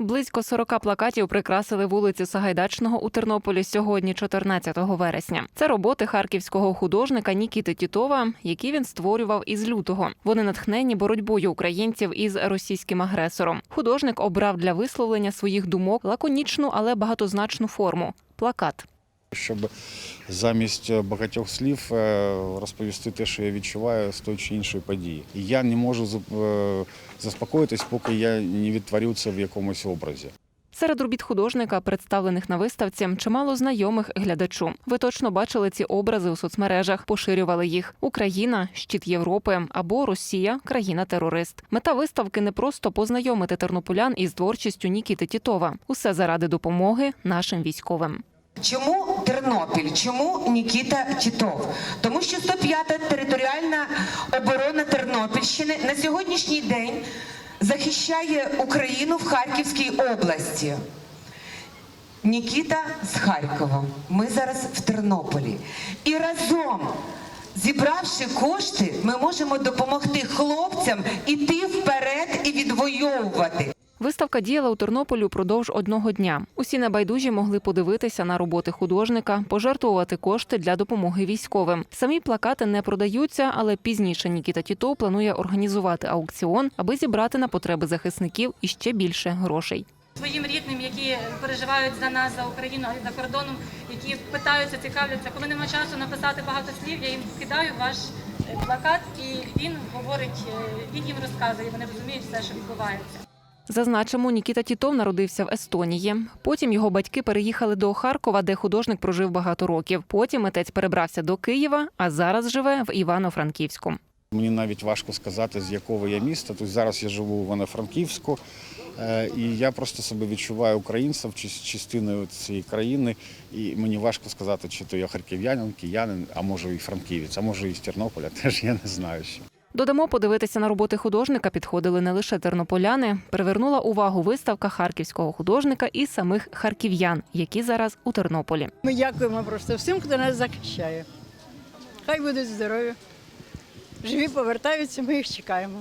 Близько 40 плакатів прикрасили вулиці Сагайдачного у Тернополі сьогодні, 14 вересня. Це роботи харківського художника Нікіти Тітова, які він створював із лютого. Вони натхнені боротьбою українців із російським агресором. Художник обрав для висловлення своїх думок лаконічну, але багатозначну форму плакат. Щоб замість е, багатьох слів е, розповісти те, що я відчуваю з тої чи іншої події. Я не можу е, заспокоїтись, поки я не це в якомусь образі. Серед робіт художника, представлених на виставці, чимало знайомих глядачу. Ви точно бачили ці образи у соцмережах, поширювали їх. Україна щит Європи або Росія країна-терорист. Мета виставки не просто познайомити тернополян із творчістю Нікіти Тітова. Усе заради допомоги нашим військовим. Чому Тернопіль? Чому Нікіта Тітов? Тому що 105-та територіальна оборона Тернопільщини на сьогоднішній день захищає Україну в Харківській області. Нікіта з Харкова. Ми зараз в Тернополі. І разом, зібравши кошти, ми можемо допомогти хлопцям іти вперед і відвоювати. Виставка діяла у Тернополі упродовж одного дня. Усі небайдужі могли подивитися на роботи художника, пожертвувати кошти для допомоги військовим. Самі плакати не продаються, але пізніше Нікіта Тітов планує організувати аукціон, аби зібрати на потреби захисників іще більше грошей. своїм рідним, які переживають за нас, за Україну і за кордоном, які питаються, цікавляться. Коли немає часу написати багато слів, я їм кидаю ваш плакат, і він говорить, е, він їм розказує. Вони розуміють все, що відбувається. Зазначимо, Нікіта Тітов народився в Естонії. Потім його батьки переїхали до Харкова, де художник прожив багато років. Потім митець перебрався до Києва, а зараз живе в Івано-Франківську. Мені навіть важко сказати, з якого я міста. Тобто зараз я живу в Івано-Франківську, е, і я просто себе відчуваю українцем, частиною цієї країни. І мені важко сказати, чи то я харків'янин, киянин, а може і франківець, а може і з Тернополя. Теж я не знаю ще. Додамо, подивитися на роботи художника підходили не лише тернополяни. Привернула увагу виставка харківського художника і самих харків'ян, які зараз у Тернополі. Ми дякуємо просто всім, хто нас захищає. Хай будуть здорові. Живі повертаються, ми їх чекаємо.